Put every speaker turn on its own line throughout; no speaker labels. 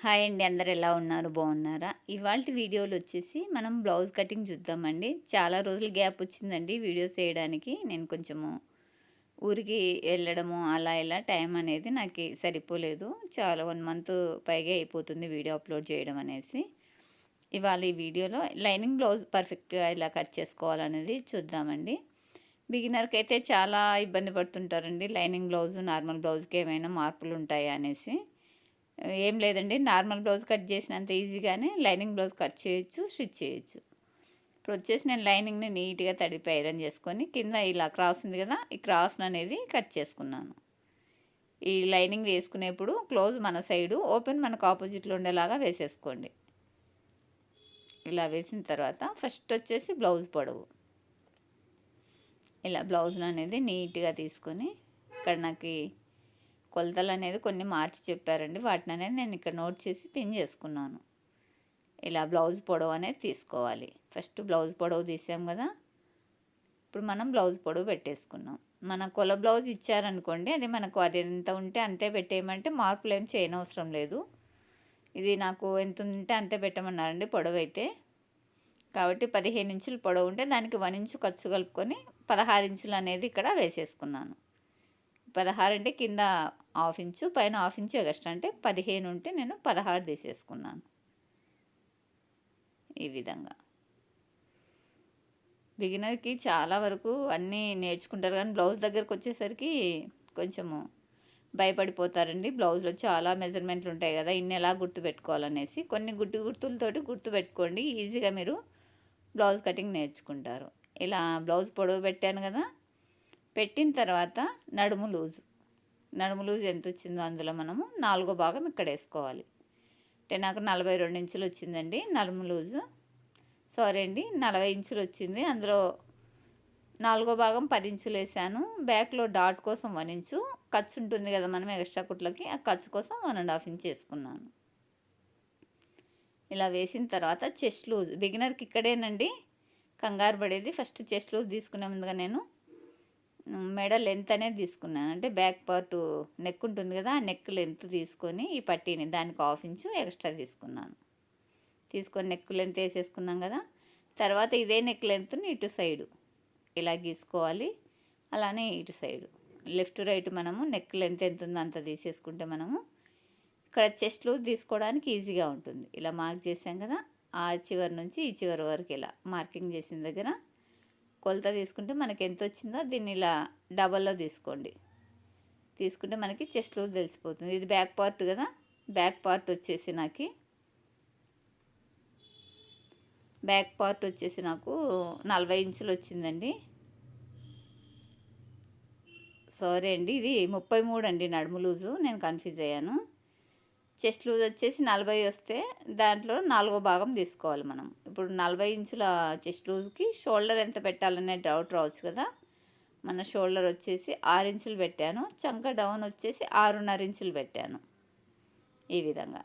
Hi అండి అందరు ఎలా ఉన్నారు? బాగున్నారా? ఇవాళ వీడియోలు వచ్చేసి మనం బ్లౌజ్ కటింగ్ చూద్దామండి. చాలా రోజులు గ్యాప్ వచ్చిందండి వీడియోస్ చేయడానికి నేను కొంచెము ఊరికి వెళ్ళడము అలా ఇలా టైం అనేది నాకు సరిపోలేదు. చాలా వన్ మంత్ పైగా అయిపోతుంది వీడియో అప్లోడ్ చేయడం అనేసి. ఇవాళ ఈ వీడియోలో లైనింగ్ బ్లౌజ్ పర్ఫెక్ట్గా ఇలా కట్ చేసుకోవాలనేది చూద్దామండి. బిగినర్కి అయితే చాలా ఇబ్బంది పడుతుంటారండి లైనింగ్ బ్లౌజ్ నార్మల్ బ్లౌజ్కి ఏమైనా మార్పులు ఉంటాయా అనేసి. ఏం లేదండి. నార్మల్ బ్లౌజ్ కట్ చేసినంత ఈజీగానే లైనింగ్ బ్లౌజ్ కట్ చేయొచ్చు స్టిచ్ చేయొచ్చు. ఇప్పుడు వచ్చేసి నేను లైనింగ్ని నీట్గా తడిపి ఐరన్ చేసుకొని కింద ఇలా క్రాస్ ఉంది కదా ఈ క్రాస్ అనేది కట్ చేసుకున్నాను. ఈ లైనింగ్ వేసుకునేప్పుడు క్లోజ్ మన సైడు ఓపెన్ మనకు ఆపోజిట్లో ఉండేలాగా వేసేసుకోండి. ఇలా వేసిన తర్వాత ఫస్ట్ వచ్చేసి బ్లౌజ్ పొడవు. ఇలా బ్లౌజ్ అనేది నీట్గా తీసుకొని ఇక్కడ నాకు కొలతలు అనేది కొన్ని మార్చి చెప్పారండి. వాటిని అనేది నేను ఇక్కడ నోట్ చేసి పిన్ చేసుకున్నాను. ఇలా బ్లౌజ్ పొడవు అనేది తీసుకోవాలి. ఫస్ట్ బ్లౌజ్ పొడవు తీసాం కదా. ఇప్పుడు మనం బ్లౌజ్ పొడవు పెట్టేసుకున్నాం. మన కొల బ్లౌజ్ ఇచ్చారనుకోండి అది మనకు అది ఎంత ఉంటే అంతే పెట్టేయమంటే మార్పులు ఏం చేయనవసరం లేదు. ఇది నాకు ఎంత ఉంటే అంతే పెట్టమన్నారండి పొడవు అయితే కాబట్టి పదిహేను ఇంచులు పొడవు ఉంటే దానికి వన్ ఇంచు ఖర్చు కలుపుకొని పదహారు ఇంచులు అనేది ఇక్కడ వేసేసుకున్నాను. పదహారు అంటే కింద హాఫ్ ఇంచు పైన హాఫ్ ఇంచు ఎక్స్ట్రా అంటే పదిహేను ఉంటే నేను పదహారు తీసేసుకున్నాను. ఈ విధంగా. బిగినర్కి చాలా వరకు అన్నీ నేర్చుకుంటారు కానీ బ్లౌజ్ దగ్గరకు వచ్చేసరికి కొంచెము భయపడిపోతారండి. బ్లౌజ్లో చాలా మెజర్మెంట్లు ఉంటాయి కదా ఇన్ని ఎలా గుర్తుపెట్టుకోవాలనేసి కొన్ని గుడ్డు గుర్తులతోటి గుర్తుపెట్టుకోండి ఈజీగా మీరు బ్లౌజ్ కటింగ్ నేర్చుకుంటారు. ఇలా బ్లౌజ్ పొడవు పెట్టాను కదా పెట్టిన తర్వాత నడుము లూజు. నడుము లూజ్ ఎంత వచ్చిందో అందులో మనము నాలుగో భాగం ఇక్కడ వేసుకోవాలి. అంటే నాకు నలభై రెండు ఇంచులు వచ్చిందండి నడుము లూజు. సారీ అండి నలభై ఇంచులు వచ్చింది. అందులో నాలుగో భాగం పది ఇంచులు వేసాను. బ్యాక్లో డాట్ కోసం వన్ ఇంచు. ఖర్చు ఉంటుంది కదా మనం ఎక్స్ట్రా కుట్లకి ఆ ఖర్చు కోసం వన్ అండ్ హాఫ్ ఇంచ్ వేసుకున్నాను. ఇలా వేసిన తర్వాత చెస్ట్ లూజ్. బిగినర్కి ఇక్కడేనండి. కంగారు పడేది. ఫస్ట్ చెస్ట్ లూజ్ తీసుకునే ముందుగా నేను మెడ లెంత్ అనేది తీసుకున్నాను. అంటే బ్యాక్ పార్ట్ నెక్ ఉంటుంది కదా ఆ నెక్ లెంత్ తీసుకొని ఈ పట్టీని దానికి హాఫ్ ఇంచు ఎక్స్ట్రా తీసుకున్నాను. తీసుకొని నెక్ లెంత్ వేసేసుకున్నాం కదా తర్వాత ఇదే నెక్ లెంత్ని ఇటు సైడు ఇలా గీసుకోవాలి. అలానే ఇటు సైడు లెఫ్ట్ రైట్ మనము నెక్ లెంత్ ఎంత ఉందో అంత తీసేసుకుంటే మనము ఇక్కడ చెస్ట్ లూజ్ తీసుకోవడానికి ఈజీగా ఉంటుంది. ఇలా మార్క్ చేసాం కదా ఆ చివరి నుంచి ఈ చివరి వరకు ఇలా మార్కింగ్ చేసిన దగ్గర కొలత తీసుకుంటే మనకి ఎంత వచ్చిందో దీన్ని ఇలా డబల్లో తీసుకోండి. తీసుకుంటే మనకి చెస్ట్ లూజ్ తెలిసిపోతుంది. ఇది బ్యాక్ పార్ట్ కదా? బ్యాక్ పార్ట్ వచ్చేసి నాకు బ్యాక్ పార్ట్ వచ్చేసి నాకు నలభై ఇంచులు వచ్చిందండి. సారీ అండి ఇది ముప్పై మూడు అండి నడుము లూజు. నేను కన్ఫ్యూజ్ అయ్యాను. చెస్ట్ లూజ్ వచ్చేసి నలభై వస్తే దాంట్లో నాలుగో భాగం తీసుకోవాలి మనం. ఇప్పుడు నలభై ఇంచుల చెస్ట్ లూజ్కి షోల్డర్ ఎంత పెట్టాలనే డౌట్ రావచ్చు కదా. మన షోల్డర్ వచ్చేసి ఆరు ఇంచులు పెట్టాను. చంక డౌన్ వచ్చేసి ఆరున్నర ఇంచులు పెట్టాను. ఈ విధంగా.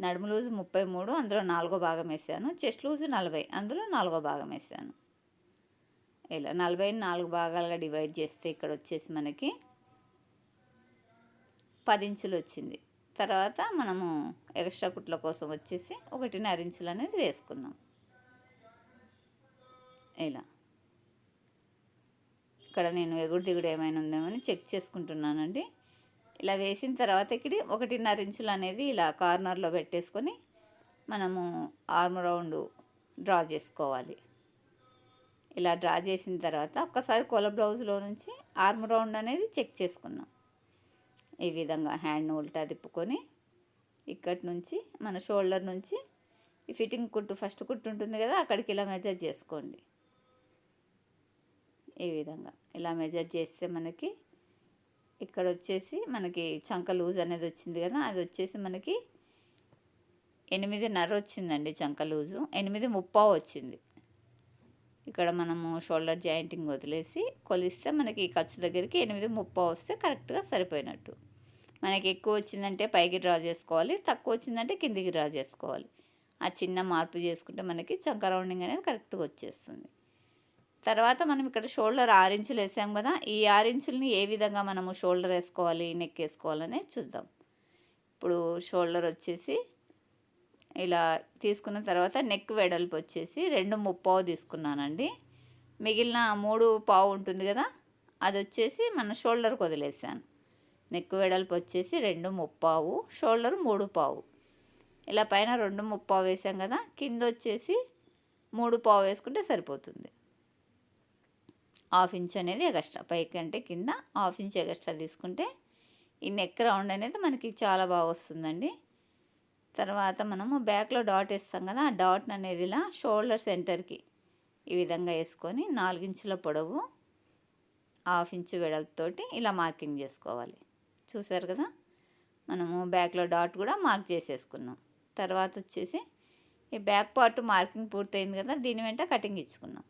నడుము లూజ్ ముప్పై మూడు అందులో నాలుగో భాగం వేసాను. చెస్ట్ లూజ్ నలభై అందులో నాలుగో భాగం వేసాను. ఇలా నలభై నాలుగు భాగాలుగా డివైడ్ చేస్తే ఇక్కడ వచ్చేసి మనకి పది ఇంచులు వచ్చింది. తర్వాత మనము ఎక్స్ట్రా కుట్ల కోసం వచ్చేసి ఒకటిన్నర ఇంచులు అనేది వేసుకున్నాం. ఇలా. ఇక్కడ నేను ఎగుడు దిగుడు ఏమైనా ఉందేమని చెక్ చేసుకుంటున్నానండి. ఇలా వేసిన తర్వాత ఇక్కడ ఒకటిన్నర ఇంచులు అనేది ఇలా కార్నర్లో పెట్టేసుకొని మనము ఆర్మ్ రౌండ్ డ్రా చేసుకోవాలి. ఇలా డ్రా చేసిన తర్వాత ఒక్కసారి కొల బ్లౌజ్లో నుంచి ఆర్మ్ రౌండ్ అనేది చెక్ చేసుకున్నాం. ఈ విధంగా హ్యాండ్ ఉల్టా తిప్పుకొని ఇక్కడి నుంచి మన షోల్డర్ నుంచి ఈ ఫిట్టింగ్ కుట్టు ఫస్ట్ కుట్టు ఉంటుంది కదా అక్కడికి ఇలా మెజర్ చేసుకోండి. ఈ విధంగా ఇలా మెజర్ చేస్తే మనకి ఇక్కడ వచ్చేసి మనకి చంక లూజ్ అనేది వచ్చింది కదా అది వచ్చేసి మనకి ఎనిమిదిన్నర వచ్చిందండి చంక లూజు ఎనిమిది ముప్పా వచ్చింది. ఇక్కడ మనము షోల్డర్ జాయింటింగ్ వదిలేసి కొలిస్తే మనకి ఖర్చు దగ్గరికి ఎనిమిది ముప్పా వస్తే కరెక్ట్గా సరిపోయినట్టు. మనకి ఎక్కువ వచ్చిందంటే పైకి డ్రా చేసుకోవాలి తక్కువ వచ్చిందంటే కిందికి డ్రా చేసుకోవాలి. ఆ చిన్న మార్పు చేసుకుంటే మనకి చంక రౌండింగ్ అనేది కరెక్ట్గా వచ్చేస్తుంది. తర్వాత మనం ఇక్కడ షోల్డర్ ఆరు ఇంచులు వేసాం కదా ఈ ఆరు ఏ విధంగా మనము షోల్డర్ వేసుకోవాలి నెక్ వేసుకోవాలనే చూద్దాం. ఇప్పుడు షోల్డర్ వచ్చేసి ఇలా తీసుకున్న తర్వాత నెక్ వెడల్పు వచ్చేసి రెండు ముప్పావు తీసుకున్నానండి. మిగిలిన మూడు పావు ఉంటుంది కదా అది వచ్చేసి మన షోల్డర్కి వదిలేసాను. నెక్ వెడల్పు వచ్చేసి రెండు ముప్పావు షోల్డర్ మూడు పావు. ఇలా పైన రెండు ముప్పావు వేసాం కదా కింద వచ్చేసి మూడు పావు వేసుకుంటే సరిపోతుంది. హాఫ్ ఇంచ్ అనేది ఎగస్ట్రా పైకి అంటే కింద హాఫ్ ఇంచ్ ఎగస్ట్రా తీసుకుంటే ఈ నెక్ రౌండ్ అనేది మనకి చాలా బాగా వస్తుందండి. తర్వాత మనము బ్యాక్లో డాట్ వేస్తాం కదా ఆ డాట్ అనేది ఇలా షోల్డర్ సెంటర్కి ఈ విధంగా వేసుకొని నాలుగించుల పొడవు హాఫ్ ఇంచు వెడల్పుతోటి ఇలా మార్కింగ్ చేసుకోవాలి. చూసారు కదా? మనము బ్యాక్లో డాట్ కూడా మార్క్ చేసేసుకున్నాం. తర్వాత వచ్చేసి ఈ బ్యాక్ పార్ట్ మార్కింగ్ పూర్తయింది కదా దీని వెంట కటింగ్ ఇచ్చుకున్నాం.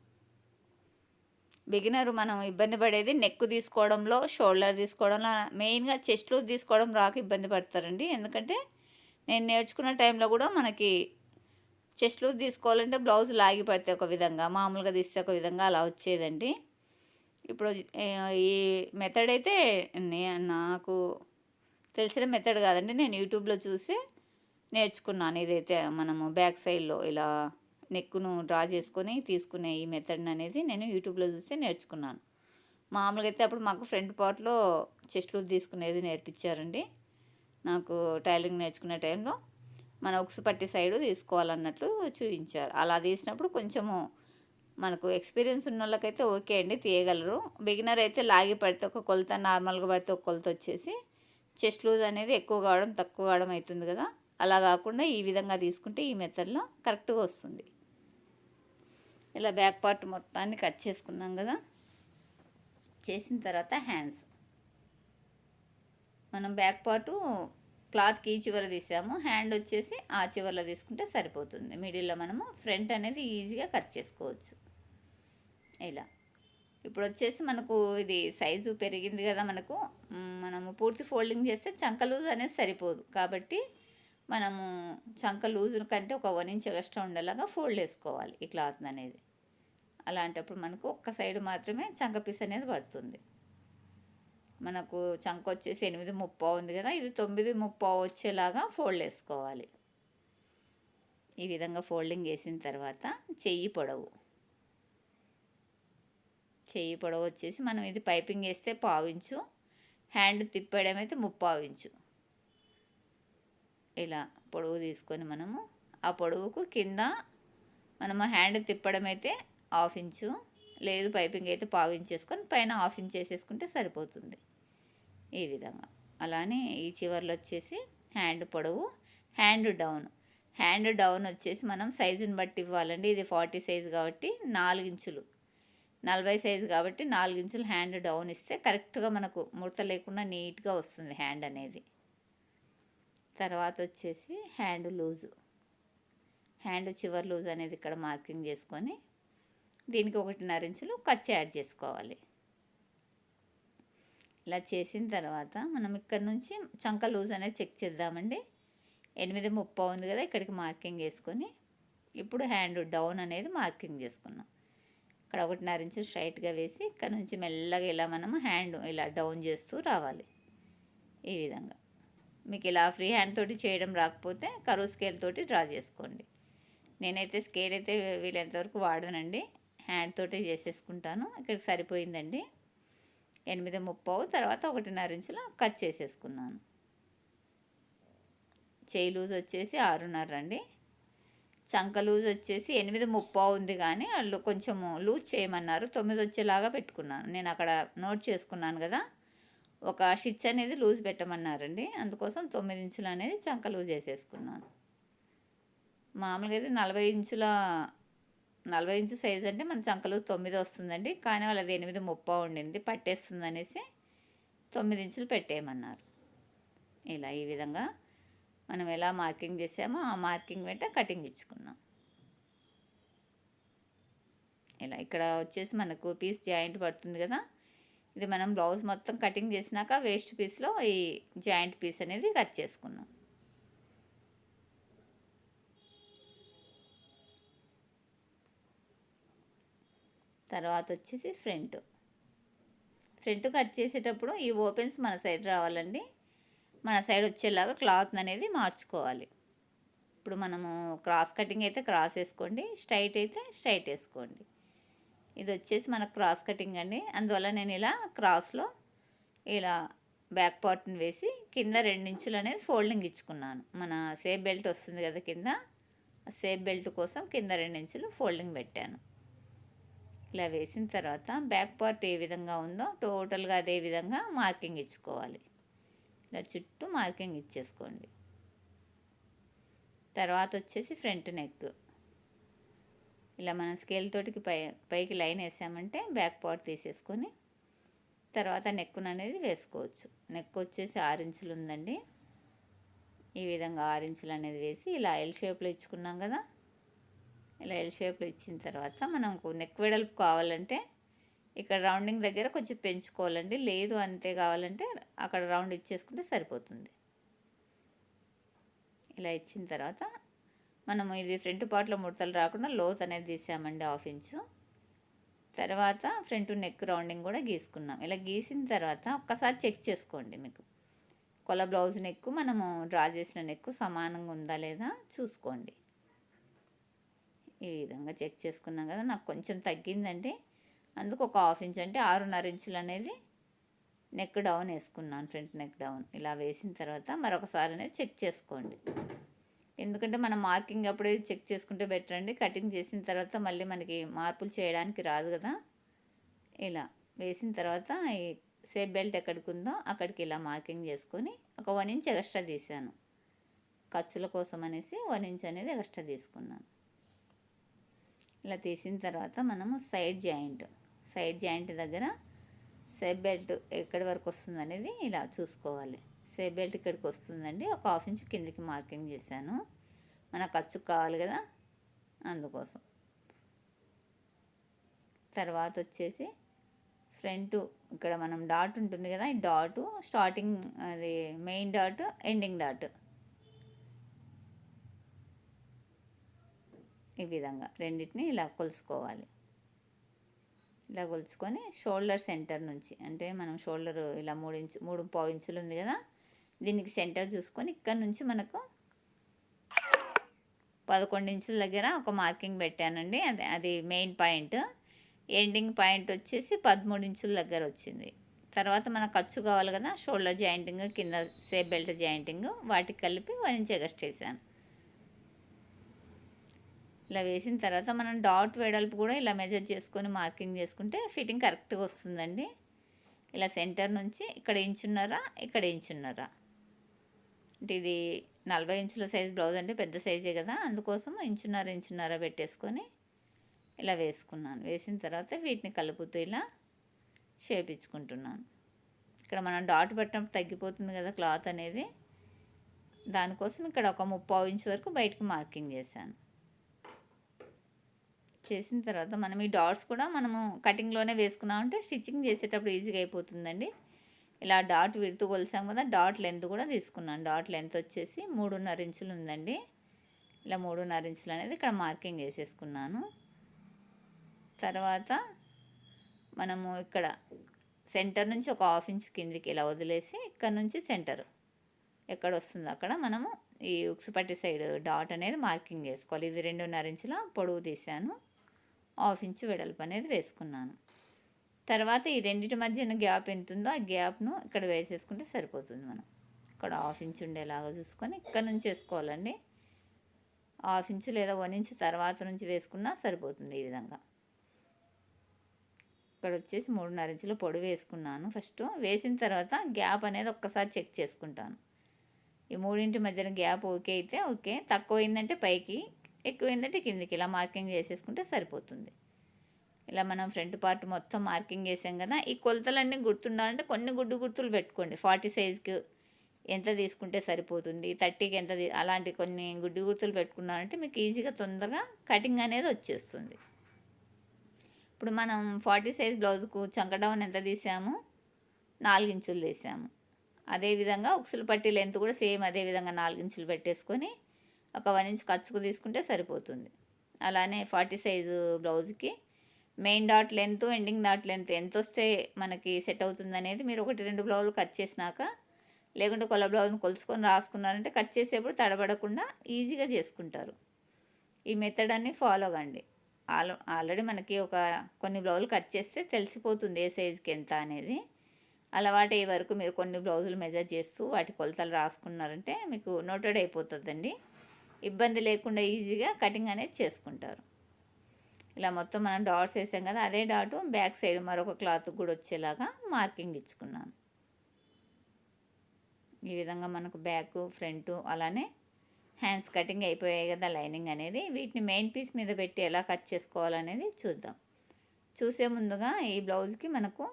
బిగినర్ మనం ఇబ్బంది పడేది నెక్ తీసుకోవడంలో షోల్డర్ తీసుకోవడంలో మెయిన్గా చెస్ట్లు తీసుకోవడం రాక ఇబ్బంది పడతారండి. ఎందుకంటే నేను నేర్చుకున్న టైంలో కూడా మనకి చెస్ట్లు తీసుకోవాలంటే బ్లౌజ్ లాగి పడితే ఒక విధంగా మామూలుగా తీస్తే ఒక విధంగా అలా వచ్చేదండి. ఇప్పుడు ఈ మెథడ్ అయితే నే నాకు తెలిసిన మెథడ్ కాదండి. నేను యూట్యూబ్లో చూసి నేర్చుకున్నాను. ఇదైతే మనము బ్యాక్ సైడ్లో ఇలా నెక్కును డ్రా చేసుకొని తీసుకునే ఈ మెథడ్ అనేది నేను యూట్యూబ్లో చూసి నేర్చుకున్నాను. మామూలుగా అయితే అప్పుడు మాకు ఫ్రంట్ పార్ట్లో చెస్ట్లు తీసుకునేది నేర్పించారండి. నాకు టైలరింగ్ నేర్చుకునే టైంలో మన ఉక్సు పట్టి సైడు తీసుకోవాలన్నట్లు చూపించారు అలా తీసినప్పుడు కొంచెము మనకు ఎక్స్పీరియన్స్ ఉన్న వాళ్ళకైతే ఓకే అండి తీయగలరు. బిగినర్ అయితే లాగి పడితే ఒక కొలత నార్మల్గా పడితే ఒక కొలత వచ్చేసి చెస్ట్ లూజ్ అనేది ఎక్కువ కావడం తక్కువ కావడం అవుతుంది కదా. అలా కాకుండా ఈ విధంగా తీసుకుంటే ఈ మెథడ్లో కరెక్ట్గా వస్తుంది. ఇలా బ్యాక్ పార్ట్ మొత్తాన్ని కట్ చేసుకున్నాం కదా. చేసిన తర్వాత హ్యాండ్స్. మనం బ్యాక్ పార్టు క్లాత్కి ఈ చివర తీసాము. హ్యాండ్ వచ్చేసి ఆ చివరలో తీసుకుంటే సరిపోతుంది. మిడిల్లో మనము ఫ్రంట్ అనేది ఈజీగా కట్ చేసుకోవచ్చు. ఇలా. ఇప్పుడు వచ్చేసి మనకు ఇది సైజు పెరిగింది కదా మనకు. మనము పూర్తి ఫోల్డింగ్ చేస్తే చంక లూజ్ అనేది సరిపోదు. కాబట్టి మనము చంక లూజ్ కంటే ఒక వన్ ఇంచ్ ఎక్స్ట్రా ఉండేలాగా ఫోల్డ్ వేసుకోవాలి ఈ క్లాత్ అనేది. అలాంటప్పుడు మనకు ఒక్క సైడ్ మాత్రమే చంక పీస్ అనేది పడుతుంది. మనకు చంక వచ్చేసి ఎనిమిది ముప్పా ఉంది కదా ఇది తొమ్మిది ముప్పా వచ్చేలాగా ఫోల్డ్ వేసుకోవాలి ఈ విధంగా ఫోల్డింగ్ చేసిన తర్వాత చెయ్యి పొడవు. చెయ్యి పొడవు వచ్చేసి మనం ఇది పైపింగ్ వేస్తే పావించు హ్యాండ్ తిప్పడం అయితే ముప్పావించు ఇలా పొడవు తీసుకొని మనము ఆ పొడవుకు కింద మనము హ్యాండ్ తిప్పడం అయితే హాఫ్ ఇంచు లేదు పైపింగ్ అయితే పావు ఇంచ్ చేసుకొని పైన హాఫ్ ఇంచ్ వేసేసుకుంటే సరిపోతుంది. ఈ విధంగా. అలానే ఈ చివర్లో వచ్చేసి హ్యాండ్ పొడవు హ్యాండ్ డౌన్. హ్యాండ్ డౌన్ వచ్చేసి మనం సైజుని బట్టి ఇవ్వాలండి. ఇది ఫార్టీ సైజ్ కాబట్టి నాలుగు ఇంచులు. నలభై సైజు కాబట్టి నాలుగు ఇంచులు హ్యాండ్ డౌన్ ఇస్తే కరెక్ట్గా మనకు ముడత లేకుండా నీట్గా వస్తుంది హ్యాండ్ అనేది. తర్వాత వచ్చేసి హ్యాండ్ లూజు. హ్యాండ్ చివర్ లూజ్ అనేది ఇక్కడ మార్కింగ్ చేసుకొని దీనికి ఒకటిన్నర ఇంచులు కచ్చి యాడ్ చేసుకోవాలి. ఇలా చేసిన తర్వాత మనం ఇక్కడ నుంచి చంక లూజ్ అనేది చెక్ చేద్దామండి. ఎనిమిది ముప్పై ఉంది కదా ఇక్కడికి మార్కింగ్ చేసుకొని ఇప్పుడు హ్యాండ్ డౌన్ అనేది మార్కింగ్ చేసుకున్నాం. ఇక్కడ ఒకటిన్నర ఇంచు స్ట్రైట్గా వేసి ఇక్కడ నుంచి మెల్లగా ఇలా మనము హ్యాండ్ ఇలా డౌన్ చేస్తూ రావాలి. ఈ విధంగా. మీకు ఇలా ఫ్రీ హ్యాండ్ తోటి చేయడం రాకపోతే కరువు స్కేల్ తోటి డ్రా చేసుకోండి. నేనైతే స్కేల్ అయితే వీలైనంతవరకు వాడనండి. హ్యాండ్ తోటి చేసేసుకుంటాను. ఇక్కడికి సరిపోయిందండి. ఎనిమిది ముప్పవు తర్వాత ఒకటిన్నర ఇంచులో కట్ చేసేసుకున్నాను. చేయి లూజ్ వచ్చేసి ఆరున్నర అండి. చంక లూజ్ వచ్చేసి ఎనిమిది ముప్పా ఉంది కానీ వాళ్ళు కొంచెము లూజ్ చేయమన్నారు. తొమ్మిది వచ్చేలాగా పెట్టుకున్నాను. నేను అక్కడ నోట్ చేసుకున్నాను కదా. ఒక స్టిచ్ అనేది లూజ్ పెట్టమన్నారండి. అందుకోసం తొమ్మిది ఇంచులు అనేది చంక లూజ్ వేసేసుకున్నాను మామూలుగా అయితే నలభై ఇంచుల నలభై ఇంచు సైజ్ అంటే మన చంకలు తొమ్మిది వస్తుందండి. కానీ వాళ్ళది ఎనిమిది ముప్పా ఉండింది. పట్టేస్తుంది అనేసి తొమ్మిది ఇంచులు పెట్టేయమన్నారు. ఇలా ఈ విధంగా మనం ఎలా మార్కింగ్ చేసామో ఆ మార్కింగ్ వెంట కటింగ్ ఇచ్చుకుందాం ఇలా ఇక్కడ వచ్చేసి మనకు పీస్ జాయింట్ పడుతుంది కదా. ఇది మనం బ్లౌజ్ మొత్తం కటింగ్ చేసినాక వేస్ట్ పీస్లో ఈ జాయింట్ పీస్ అనేది కట్ చేసుకున్నాం. తర్వాత వచ్చేసి ఫ్రంట్. ఫ్రంట్ కట్ చేసేటప్పుడు ఈ ఓపెన్స్ మన సైడ్ రావాలండి. మన సైడ్ వచ్చేలాగా క్లాత్ అనేది మార్చుకోవాలి. ఇప్పుడు మనము క్రాస్ కటింగ్ అయితే క్రాస్ వేసుకోండి స్ట్రైట్ అయితే స్ట్రైట్ వేసుకోండి. ఇది వచ్చేసి మనకు క్రాస్ కటింగ్ అండి. అందువల్ల నేను ఇలా క్రాస్లో ఇలా బ్యాక్ పార్ట్ని వేసి కింద రెండించులు అనేది ఫోల్డింగ్ ఇచ్చుకున్నాను. మన సేఫ్ బెల్ట్ వస్తుంది కదా కింద ఆ సేఫ్ బెల్ట్ కోసం కింద రెండించులు ఫోల్డింగ్ పెట్టాను. ఇలా వేసిన తర్వాత బ్యాక్ పార్ట్ ఏ విధంగా ఉందో టోటల్గా అదే విధంగా మార్కింగ్ ఇచ్చుకోవాలి. ఇలా చుట్టూ మార్కింగ్ ఇచ్చేసుకోండి. తర్వాత వచ్చేసి ఫ్రంట్ నెక్. ఇలా మనం స్కేల్ తోటికి పై పైకి లైన్ వేసామంటే బ్యాక్ పార్ట్ తీసేసుకొని తర్వాత నెక్కును అనేది వేసుకోవచ్చు. నెక్ వచ్చేసి ఆరు ఇంచులు ఉందండి. ఈ విధంగా ఆరు ఇంచులు అనేది వేసి ఇలా ఎల్ షేప్లో ఇచ్చుకున్నాం కదా. ఇలా ఎల్ షేప్లో ఇచ్చిన తర్వాత మనకు నెక్ వెడల్పు కావాలంటే ఇక్కడ రౌండింగ్ దగ్గర కొంచెం పెంచుకోవాలండి. లేదు అంతే కావాలంటే అక్కడ రౌండ్ ఇచ్చేసుకుంటే సరిపోతుంది. ఇలా ఇచ్చిన తర్వాత మనము ఇది ఫ్రంట్ పార్ట్లో ముడతలు రాకుండా లోత్ అనేది తీసామండి హాఫ్ ఇంచు. తర్వాత ఫ్రంట్ నెక్ రౌండింగ్ కూడా గీసుకున్నాం. ఇలా గీసిన తర్వాత ఒక్కసారి చెక్ చేసుకోండి మీకు. కొల బ్లౌజ్ నెక్ మనము డ్రా చేసిన నెక్ సమానంగా ఉందా లేదా చూసుకోండి. ఈ విధంగా చెక్ చేసుకున్నాం కదా నాకు కొంచెం తగ్గిందండి అందుకు ఒక హాఫ్ ఇంచ్ అంటే ఆరున్నర ఇంచులు అనేది నెక్ డౌన్ వేసుకున్నాను ఫ్రంట్ నెక్ డౌన్ ఇలా వేసిన తర్వాత మరొకసారి అనేది చెక్ చేసుకోండి. ఎందుకంటే మనం మార్కింగ్ అప్పుడే చెక్ చేసుకుంటే బెటర్ అండి. కటింగ్ చేసిన తర్వాత మళ్ళీ మనకి మార్పులు చేయడానికి రాదు కదా. ఇలా వేసిన తర్వాత ఈ సేఫ్ బెల్ట్ ఎక్కడికి ఉందో అక్కడికి ఇలా మార్కింగ్ చేసుకొని ఒక వన్ ఇంచ్ ఎక్స్ట్రా తీసాను. ఖర్చుల కోసం అనేసి వన్ ఇంచ్ అనేది ఎక్స్ట్రా తీసుకున్నాను. ఇలా తీసిన తర్వాత మనము సైడ్ జాయింట్ సైడ్ జాయింట్ దగ్గర సేఫ్ బెల్ట్ ఎక్కడి వరకు వస్తుంది అనేది ఇలా చూసుకోవాలి. సేఫ్ బెల్ట్ ఇక్కడికి వస్తుందండి. ఒక హాఫ్ ఇంచ్ కిందికి మార్కింగ్ చేశాను. మన ఖర్చు కావాలి కదా అందుకోసం. తర్వాత వచ్చేసి ఫ్రంట్ ఇక్కడ మనం డాట్ ఉంటుంది కదా ఈ డాట్ స్టార్టింగ్ అది మెయిన్ డాట్ ఎండింగ్ డాట్. ఈ విధంగా రెండింటిని ఇలా కొలుసుకోవాలి. ఇలా కొలుచుకొని షోల్డర్ సెంటర్ నుంచి అంటే మనం షోల్డర్ ఇలా మూడు ఇంచు మూడు పావు ఇంచులు ఉంది కదా దీనికి సెంటర్ చూసుకొని ఇక్కడ నుంచి మనకు పదకొండు ఇంచుల దగ్గర ఒక మార్కింగ్ పెట్టానండి. అది అది మెయిన్ పాయింట్. ఎండింగ్ పాయింట్ వచ్చేసి పదమూడు ఇంచుల దగ్గర వచ్చింది. తర్వాత మన ఖర్చు కావాలి కదా షోల్డర్ జాయింటింగ్ కింద సేఫ్ బెల్ట్ జాయింటింగ్ వాటికి కలిపి వన్ ఇంచ్ ఎగస్ట్ చేశాను. ఇలా వేసిన తర్వాత మనం డాట్ వెడల్పు కూడా ఇలా మెజర్ చేసుకొని మార్కింగ్ చేసుకుంటే ఫిట్టింగ్ కరెక్ట్గా వస్తుందండి. ఇలా సెంటర్ నుంచి ఇక్కడ ఇంచున్నారా ఇక్కడ ఇంచున్నారా అంటే ఇది నలభై ఇంచుల సైజ్ బ్లౌజ్ అంటే పెద్ద సైజే కదా అందుకోసం ఇంచున్నర ఇంచున్నర పెట్టేసుకొని ఇలా వేసుకున్నాను. వేసిన తర్వాత వీటిని కలుపుతూ ఇలా షేప్ ఇచ్చుకుంటున్నాను ఇక్కడ మనం డాట్ పట్టినప్పుడు తగ్గిపోతుంది కదా క్లాత్ అనేది. దానికోసం ఇక్కడ ఒక ముప్పావు ఇంచు వరకు బయటకు మార్కింగ్ చేశాను. చేసిన తర్వాత మనం ఈ డాట్స్ కూడా మనము కటింగ్లోనే వేసుకున్నామంటే స్టిచ్చింగ్ చేసేటప్పుడు ఈజీగా అయిపోతుందండి. ఇలా డాట్ విడుతూ కొలిసాం కదా డాట్ లెంత్ కూడా తీసుకున్నాను. డాట్ లెంత్ వచ్చేసి మూడున్నర ఇంచులు ఉందండి. ఇలా మూడున్నర ఇంచులు అనేది ఇక్కడ మార్కింగ్ వేసేసుకున్నాను. తర్వాత మనము ఇక్కడ సెంటర్ నుంచి ఒక హాఫ్ ఇంచ్ కిందికి ఇలా వదిలేసి ఇక్కడ నుంచి సెంటర్ ఎక్కడ వస్తుందో అక్కడ మనము ఈ ఉక్సుపట్టి సైడ్ డాట్ అనేది మార్కింగ్ చేసుకోవాలి ఇది రెండున్నర ఇంచుల పొడవు తీసాను హాఫ్ ఇంచు వెడల్పు అనేది వేసుకున్నాను. తర్వాత ఈ రెండింటి మధ్యన గ్యాప్ ఎంత ఉందో ఆ గ్యాప్ను ఇక్కడ వేసేసుకుంటే సరిపోతుంది మనం. ఇక్కడ హాఫ్ ఇంచ్ ఉండేలాగా చూసుకొని ఇక్కడ నుంచి వేసుకోవాలండి. హాఫ్ ఇంచు లేదా వన్ ఇంచు తర్వాత నుంచి వేసుకున్నా సరిపోతుంది ఈ విధంగా. ఇక్కడ వచ్చేసి మూడున్నర ఇంచులు పొడి వేసుకున్నాను. ఫస్ట్ వేసిన తర్వాత గ్యాప్ అనేది ఒక్కసారి చెక్ చేసుకుంటాను. ఈ మూడింటి మధ్యన గ్యాప్ ఓకే అయితే ఓకే. తక్కువైందంటే పైకి ఎక్కువైందంటే కిందికి ఇలా మార్కింగ్ చేసేసుకుంటే సరిపోతుంది. ఇలా మనం ఫ్రంట్ పార్ట్ మొత్తం మార్కింగ్ చేసాం కదా ఈ కొలతలన్నీ గుర్తుండాలంటే కొన్ని గుడ్డు గుర్తులు పెట్టుకోండి. ఫార్టీ సైజ్కి ఎంత తీసుకుంటే సరిపోతుంది థర్టీకి ఎంత అలాంటి కొన్ని గుడ్డు గుర్తులు పెట్టుకున్నారంటే మీకు ఈజీగా తొందరగా కటింగ్ అనేది వచ్చేస్తుంది. ఇప్పుడు మనం ఫార్టీ సైజ్ బ్లౌజ్కు చంకడౌన్ ఎంత తీసాము? నాలుగు ఇంచులు తీసాము. అదేవిధంగా ఉక్సులు పట్టి లెంత్ కూడా సేమ్ అదే విధంగా నాలుగు ఇంచులు పెట్టేసుకొని ఒక వన్ ఇంచ్ ఖర్చుకు తీసుకుంటే సరిపోతుంది. అలానే ఫార్టీ సైజు బ్లౌజ్కి main dot length ending dot length ఎంత వస్తే మనకి సెట్ అవుతుంది అనేది మీరు ఒకటి రెండు బ్లౌజులు కట్ చేసినాక లేకుంటే కొల బ్లౌజ్ని కొలుసుకొని రాసుకున్నారంటే కట్ చేసేప్పుడు తడబడకుండా ఈజీగా చేసుకుంటారు. ఈ మెథడ్ అన్ని ఫాలో కండి. ఆల్ ఆల్రెడీ మనకి ఒక కొన్ని బ్లౌజులు కట్ చేస్తే తెలిసిపోతుంది ఏ సైజుకి ఎంత అనేది. అలవాటు అయ్యే వరకు మీరు కొన్ని బ్లౌజులు మెజర్ చేస్తూ వాటి కొలతలు రాసుకున్నారంటే మీకు నోటెడ్ అయిపోతుందండి. ఇబ్బంది లేకుండా ఈజీగా కటింగ్ అనేది చేసుకుంటారు. ఇలా మొత్తం మనం డాట్స్ వేసాం కదా అదే డాటు బ్యాక్ సైడ్ మరొక క్లాత్ కూడా వచ్చేలాగా మార్కింగ్ ఇచ్చుకున్నాను. ఈ విధంగా మనకు బ్యాక్ ఫ్రంట్ అలానే హ్యాండ్స్ కటింగ్ అయిపోయాయి కదా లైనింగ్ అనేది. వీటిని మెయిన్ పీస్ మీద పెట్టి ఎలా కట్ చేసుకోవాలనేది చూద్దాం. చూసే ముందుగా ఈ బ్లౌజ్కి మనకు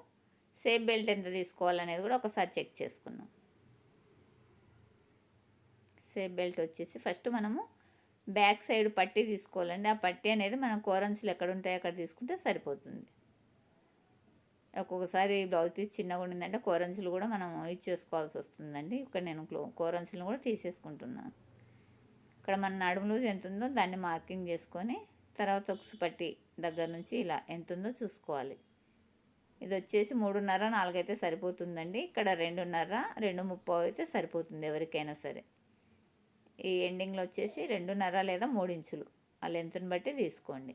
సేఫ్ బెల్ట్ ఎంత తీసుకోవాలనేది కూడా ఒకసారి చెక్ చేసుకున్నాం సేఫ్ బెల్ట్ వచ్చేసి ఫస్ట్ మనము బ్యాక్ సైడ్ పట్టీ తీసుకోవాలండి. ఆ పట్టీ అనేది మనం కోరంచులు ఎక్కడ ఉంటాయో అక్కడ తీసుకుంటే సరిపోతుంది. ఒక్కొక్కసారి బ్లౌజ్ పీస్ చిన్నగా ఉండిందంటే కోరన్సులు కూడా మనం ఇచ్చేసుకోవాల్సి వస్తుందండి. ఇక్కడ నేను కోరంచులను కూడా తీసేసుకుంటున్నాను. ఇక్కడ మన నడుము లూజ్ ఎంత ఉందో దాన్ని మార్కింగ్ చేసుకొని తర్వాత ఒకసు పట్టి దగ్గర నుంచి ఇలా ఎంత ఉందో చూసుకోవాలి. ఇది వచ్చేసి మూడున్నర నాలుగైతే సరిపోతుందండి. ఇక్కడ రెండున్నర రెండు ముప్పై అయితే సరిపోతుంది ఎవరికైనా సరే. ఈ ఎండింగ్లో వచ్చేసి రెండున్నర లేదా మూడు ఇంచులు. ఆ లెంత్ని బట్టి తీసుకోండి.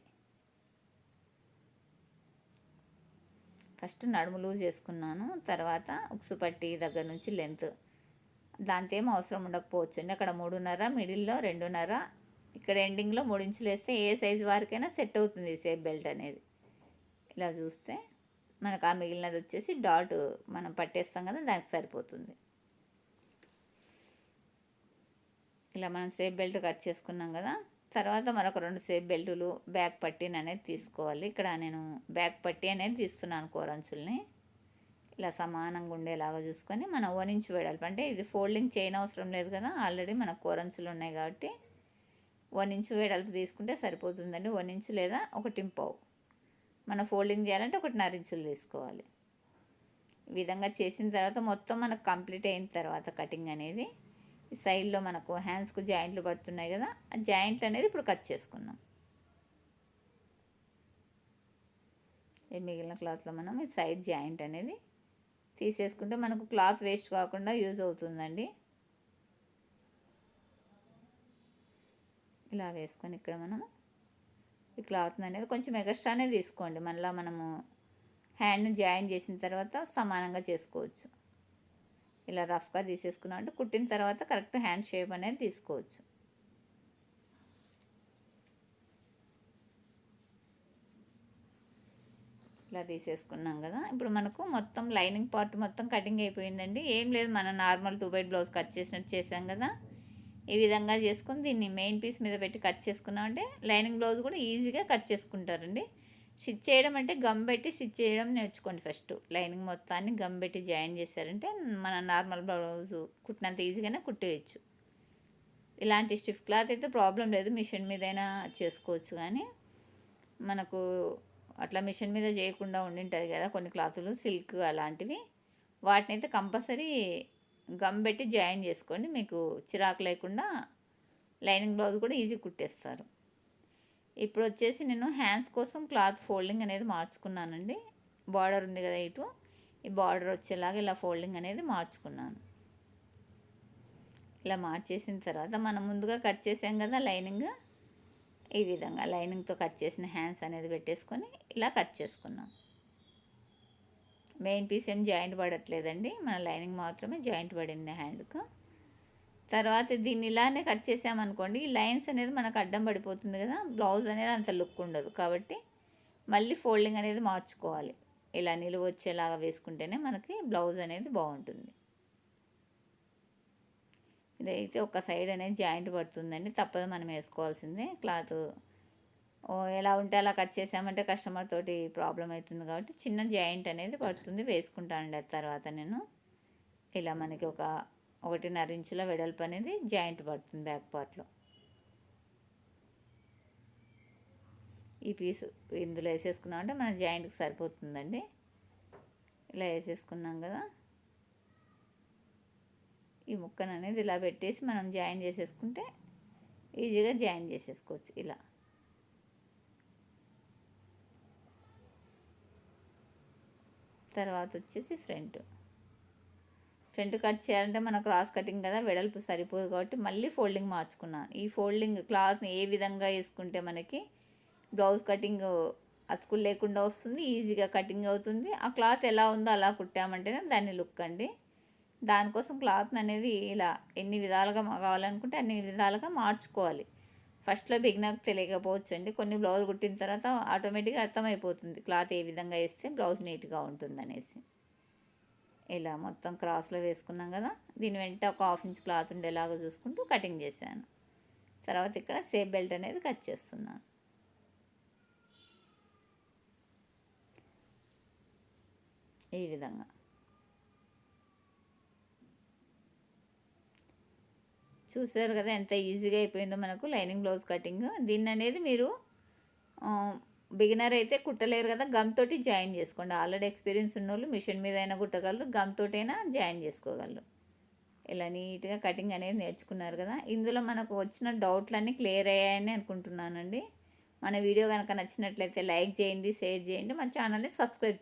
ఫస్ట్ నడుము లూజ్ చేసుకున్నాను. తర్వాత ఉక్సు పట్టి దగ్గర నుంచి లెంత్. దాంతో ఏం అవసరం ఉండకపోవచ్చు అండి అక్కడ మూడున్నర మిడిల్లో రెండున్నర. ఇక్కడ ఎండింగ్లో మూడు ఇంచులు వేస్తే ఏ సైజు వారికైనా సెట్ అవుతుంది సేఫ్ బెల్ట్ అనేది. ఇలా చూస్తే మనకు ఆ మిగిలినది వచ్చేసి డాట్ మనం పట్టేస్తాం కదా దానికి సరిపోతుంది. ఇలా మనం సేఫ్ బెల్ట్ కట్ చేసుకున్నాం కదా తర్వాత మరొక రెండు సేఫ్ బెల్టులు బ్యాక్ పట్టీని అనేది తీసుకోవాలి. ఇక్కడ నేను బ్యాక్ పట్టీ అనేది తీస్తున్నాను కూరంచుల్ని. ఇలా సమానంగా ఉండేలాగా చూసుకొని మనం ఓనించి వెడల్పు అంటే ఇది ఫోల్డింగ్ చేయని అవసరం లేదు కదా ఆల్రెడీ మనకు కూరంచులు ఉన్నాయి కాబట్టి వన్ ఇంచు వెడల్పు తీసుకుంటే సరిపోతుందండి. వన్ ఇంచు లేదా ఒకటి పావు. మనం ఫోల్డింగ్ చేయాలంటే ఒకటిన్నర ఇంచులు తీసుకోవాలి. ఈ విధంగా చేసిన తర్వాత మొత్తం మనకు కంప్లీట్ అయిన తర్వాత కటింగ్ అనేది సైడ్లో మనకు హ్యాండ్స్కు జాయింట్లు పడుతున్నాయి కదా ఆ జాయింట్లు అనేది ఇప్పుడు కట్ చేసుకున్నాం. ఈ మిగిలిన క్లాత్లో మనం ఈ సైడ్ జాయింట్ అనేది తీసేసుకుంటే మనకు క్లాత్ వేస్ట్ కాకుండా యూజ్ అవుతుందండి. ఇలా వేసుకొని ఇక్కడ మనము ఈ క్లాత్ అనేది కొంచెం ఎగస్ట్రానే తీసుకోండి. మళ్ళీ మనము హ్యాండ్ని జాయిన్ చేసిన తర్వాత సమానంగా చేసుకోవచ్చు. ఇలా రఫ్గా తీసేసుకున్నాం అంటే కుట్టిన తర్వాత కరెక్ట్ హ్యాండ్ షేప్ అనేది తీసుకోవచ్చు. ఇలా తీసేసుకున్నాం కదా. ఇప్పుడు మనకు మొత్తం లైనింగ్ పార్ట్ మొత్తం కటింగ్ అయిపోయిందండి. ఏం లేదు మనం normal two bite blouse cut చేసినట్టు చేసాం కదా. ఈ విధంగా చేసుకుని దీన్ని మెయిన్ పీస్ మీద పెట్టి కట్ చేసుకున్నామంటే లైనింగ్ బ్లౌజ్ కూడా ఈజీగా కట్ చేసుకుంటారండి. స్టిచ్ చేయడం అంటే గమ్ పెట్టి స్టిచ్ చేయడం నేర్చుకోండి ఫస్ట్. లైనింగ్ మొత్తాన్ని గమ్ పెట్టి జాయిన్ చేశారంటే మన నార్మల్ బ్లౌజ్ కుట్టినంత ఈజీగానే కుట్టేయచ్చు. ఇలాంటి స్టిఫ్ క్లాత్ అయితే ప్రాబ్లం లేదు మిషన్ మీదైనా చేసుకోవచ్చు కానీ మనకు అట్లా మిషన్ మీద చేయకుండా ఉండింటుంది కదా కొన్ని క్లాతులు సిల్క్ అలాంటివి. వాటిని అయితే కంపల్సరీ గమ్ పెట్టి జాయిన్ చేసుకోండి మీకు చిరాకు లేకుండా లైనింగ్ బ్లౌజ్ కూడా ఈజీ కుట్టేస్తారు. ఇప్పుడు వచ్చేసి నేను హ్యాండ్స్ కోసం క్లాత్ ఫోల్డింగ్ అనేది మార్చుకున్నానండి. బార్డర్ ఉంది కదా ఇటు. ఈ బార్డర్ వచ్చేలాగా ఇలా ఫోల్డింగ్ అనేది మార్చుకున్నాను. ఇలా మార్చేసిన తర్వాత మనం ముందుగా కట్ చేసాం కదా లైనింగ్. ఈ విధంగా లైనింగ్తో కట్ చేసిన హ్యాండ్స్ అనేది పెట్టేసుకొని ఇలా కట్ చేసుకున్నాం. మెయిన్ పీస్ ఏం జాయింట్ పడట్లేదండి. మన లైనింగ్ మాత్రమే జాయింట్ పడింది హ్యాండ్కు. తర్వాత దీన్ని ఇలానే కట్ చేసామనుకోండి ఈ లైన్స్ అనేది మనకు అడ్డం పడిపోతుంది కదా బ్లౌజ్ అనేది అంత లుక్ ఉండదు. కాబట్టి మళ్ళీ ఫోల్డింగ్ అనేది మార్చుకోవాలి. ఇలా నిలువ వచ్చేలాగా వేసుకుంటేనే మనకి బ్లౌజ్ అనేది బాగుంటుంది. ఇదైతే ఒక సైడ్ అనేది జాయింట్ పడుతుందండి. తప్పదు మనం వేసుకోవాల్సిందే. క్లాత్ ఎలా ఉంటే అలా కట్ చేసామంటే కస్టమర్ తోటి ప్రాబ్లం అవుతుంది కాబట్టి చిన్న జాయింట్ అనేది పడుతుంది. వేసుకుంటానండి తర్వాత నేను. ఇలా మనకి ఒక ఒకటిన్నర ఇంచుల వెడల్పు అనేది జాయింట్ పడుతుంది బ్యాక్ పార్ట్లో. ఈ పీసు ఇందులో వేసేసుకున్నాం అంటే మన జాయింట్కి సరిపోతుందండి. ఇలా వేసేసుకున్నాం కదా. ఈ ముక్కను అనేది ఇలా పెట్టేసి మనం జాయిన్ చేసేసుకుంటే ఈజీగా జాయిన్ చేసేసుకోవచ్చు ఇలా. తర్వాత వచ్చేసి ఫ్రంట్. ఫ్రంట్ కట్ చేయాలంటే మన క్రాస్ కటింగ్ కదా వెడల్పు సరిపోదు కాబట్టి మళ్ళీ ఫోల్డింగ్ మార్చుకున్నాను ఈ ఫోల్డింగ్ క్లాత్ని ఏ విధంగా వేసుకుంటే మనకి బ్లౌజ్ కటింగ్ అతుకులు లేకుండా వస్తుంది ఈజీగా కటింగ్ అవుతుంది. ఆ క్లాత్ ఎలా ఉందో అలా కుట్టామంటేనే దాన్ని లుక్ అండి. దానికోసం క్లాత్ అనేది ఇలా ఎన్ని విధాలుగా కావాలనుకుంటే అన్ని విధాలుగా మార్చుకోవాలి. ఫస్ట్లో బిగినర్ తెలియకపోవచ్చు అండి కొన్ని బ్లౌజ్ కుట్టిన తర్వాత ఆటోమేటిక్గా అర్థమైపోతుంది క్లాత్ ఏ విధంగా వేస్తే బ్లౌజ్ నీట్గా ఉంటుంది అనేసి ఇలా మొత్తం క్రాస్లో వేసుకున్నాం కదా దీని వెంట ఒక హాఫ్ ఇంచ్ క్లాత్ ఉండేలాగా చూసుకుంటూ కటింగ్ చేశాను. తర్వాత ఇక్కడ సేఫ్ బెల్ట్ అనేది కట్ చేస్తున్నాను. ఈ విధంగా. చూసారు కదా ఎంత ఈజీగా అయిపోయిందో మనకు లైనింగ్ బ్లౌజ్ కటింగ్. దీన్ని అనేది మీరు బిగినర్ అయితే కుట్టలేరు కదా గమ్ తోటి జాయిన్ చేసుకోండి. ఆల్రెడీ ఎక్స్పీరియన్స్ ఉన్నోళ్ళు మిషన్ మీద అయినా కుట్టగలరు గమ్ తోటైనా జాయిన్ చేసుకోగలరు. ఇలా నీట్గా కటింగ్ అనేది నేర్చుకున్నారు కదా. ఇందులో మనకు వచ్చిన డౌట్లన్నీ క్లియర్ అయ్యాయని అనుకుంటున్నానండి. మన వీడియో కనుక నచ్చినట్లయితే లైక్ చేయండి షేర్ చేయండి. మన ఛానల్ని సబ్స్క్రైబ్